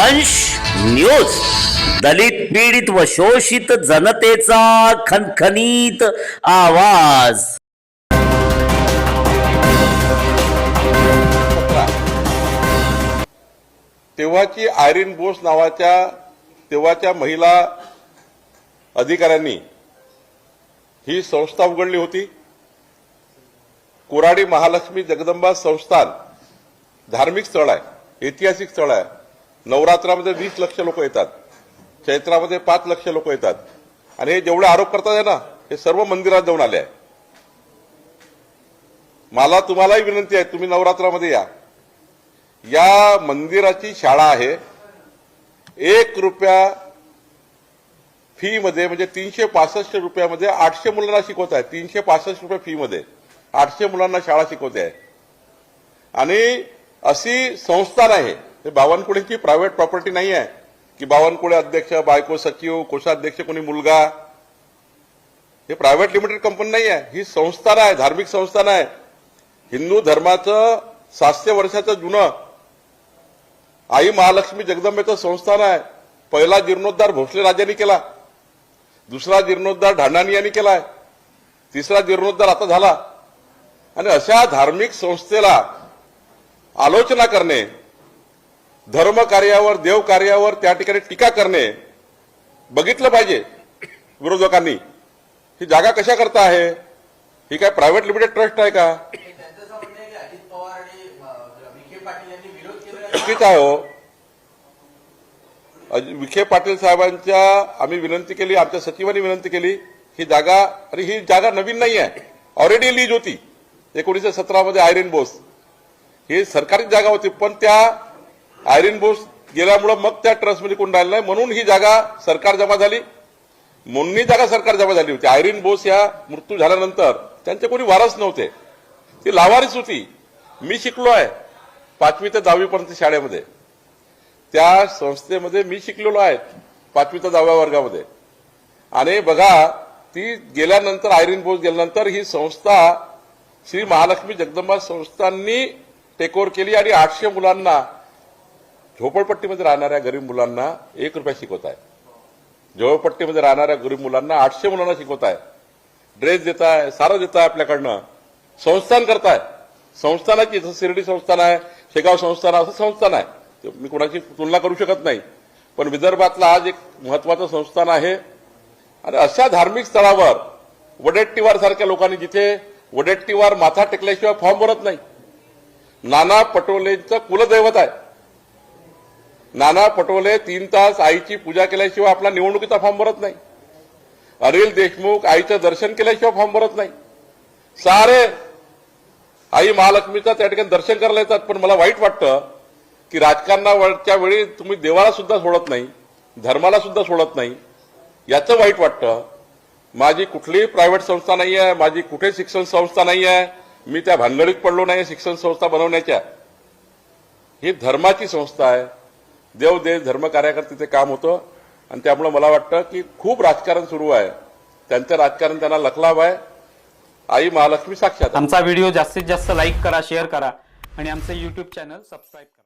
News दलित पीडित व शोषित जनतेचा खनखनीत आवाज. तेव्हाची आयरीन बोस नावाच्या तेव्हाच्या महिला अधिकाऱ्यांनी ही संस्था उघडली होती. कुराडी महालक्ष्मी जगदंबा संस्थान धार्मिक स्थळ आहे ऐतिहासिक स्थळ आहे. नवरात्रामध्ये वीस लक्ष लोक येतात. चैत्रामध्ये पाच लक्ष लोक येतात. आणि हे जेवढे आरोप करतात आहे ना हे सर्व मंदिरात जाऊन आले आहे मला तुम्हालाही विनंती आहे तुम्ही नवरात्रामध्ये या. या मंदिराची शाळा आहे. एक रुपया फीमध्ये म्हणजे तीनशे पासष्ट रुपयामध्ये आठशे मुलांना शिकवत आहे. तीनशे पासष्ट रुपये फीमध्ये. आठशे मुलांना शाळा शिकवते आहे. आणि अशी संस्थान आहे हे बावनकुळेची प्रायव्हेट प्रॉपर्टी नाही आहे की बावनकुळे अध्यक्ष बायको सचिव कोषाध्यक्ष कोणी मुलगा? हे प्रायव्हेट लिमिटेड कंपनी नाही आहे ही संस्थान आहे धार्मिक संस्थान आहे हिंदू धर्माचं सातशे वर्षाचं जुनं आई महालक्ष्मी जगदंबेचं संस्थान आहे पहिला जीर्णोद्धार भोसले राजांनी केला. दुसरा जीर्णोद्धार ढांडाणी यांनी केलाय. तिसरा जीर्णोद्धार आता झाला. आणि अशा धार्मिक संस्थेला आलोचना करणे धर्म कार्यावर देव कार्यावर त्या ठिकाणी टीका करणे बघितलं पाहिजे विरोधकांनी. ही जागा कशा करता आहे? ही काय प्रायव्हेट लिमिटेड ट्रस्ट आहे का? चुकीच आहे हो. विखे पाटील साहेबांच्या आम्ही विनंती केली आमच्या सचिवांनी विनंती केली ही जागा आणि ही जागा नवीन नाही आहे. ऑलरेडी लीज होती. एकोणीसशे सतरामध्ये आयरन बोस ही सरकारी जागा होती पण त्या आयरीन बोस गेल्यामुळं मग त्या ट्रस्टमध्ये कोण राहिलं नाही म्हणून ही जागा सरकार जमा झाली. मोन्नी जागा सरकार जमा झाली होती. आयरीन बोस या मृत्यू झाल्यानंतर त्यांचे कोणी वारस नव्हते. ती लावारीच होती. मी शिकलो आहे पाचवी ते दहावीपर्यंत शाळेमध्ये. त्या संस्थेमध्ये मी शिकलेलो आहे पाचवी ते दहाव्या वर्गामध्ये. आणि बघा ती गेल्यानंतर आयरीन बोस गेल्यानंतर ही संस्था श्री महालक्ष्मी जगदंबा संस्थांनी टेकओव्हर केली आणि आठशे मुलांना झोपडपट्टीमध्ये राहणाऱ्या गरीब मुलांना एक रुपया शिकवत आहे. झोपडपट्टीमध्ये राहणाऱ्या गरीब मुलांना आठशे मुलांना शिकवत आहे. ड्रेस देत आहे सारं देत आहे आपल्याकडनं. संस्थान करताय संस्थानाची जसं शिर्डी संस्थान आहे शेगाव संस्थान असं संस्थान आहे. मी कोणाची तुलना करू शकत नाही. पण विदर्भातलं आज एक महत्वाचं संस्थान आहे. आणि अशा धार्मिक स्थळावर वडेट्टीवार सारख्या लोकांनी जिथे वडेट्टीवार माथा टेकल्याशिवाय फॉर्म भरत नाही. नाना पटोलेंचं कुलदैवत आहे. नाना पटोले तीन तास आईची पूजा केल्याशिवाय आपला निवडणुकीचा फॉर्म भरत नाही. अनिल देशमुख आईचं दर्शन केल्याशिवाय फॉर्म भरत नाही. सारे आई महालक्ष्मीचं त्या ठिकाणी दर्शन करायला येतात पण मला वाईट वाटतं की राजकारणाच्या वेळी तुम्ही देवाला सुद्धा सोडत नाही धर्माला सुद्धा सोडत नाही. याचं वाईट वाटतं. माझी कुठलीही प्रायव्हेट संस्था नाही आहे माझी कुठे शिक्षण संस्था नाही आहे मी त्या भानगडीत पडलो नाही शिक्षण संस्था बनवण्याच्या. ही धर्माची संस्था आहे. देव देव धर्म तिथे काम होतं. आणि त्यामुळे मला वाटतं की खूप राजकारण सुरू आहे. त्यांचं राजकारण त्यांना लखलाव आहे. आई महालक्ष्मी साक्षात. आमचा व्हिडिओ जास्तीत जास्त लाईक करा शेअर करा. आणि आमचं युट्यूब चॅनल सबस्क्राईब करा.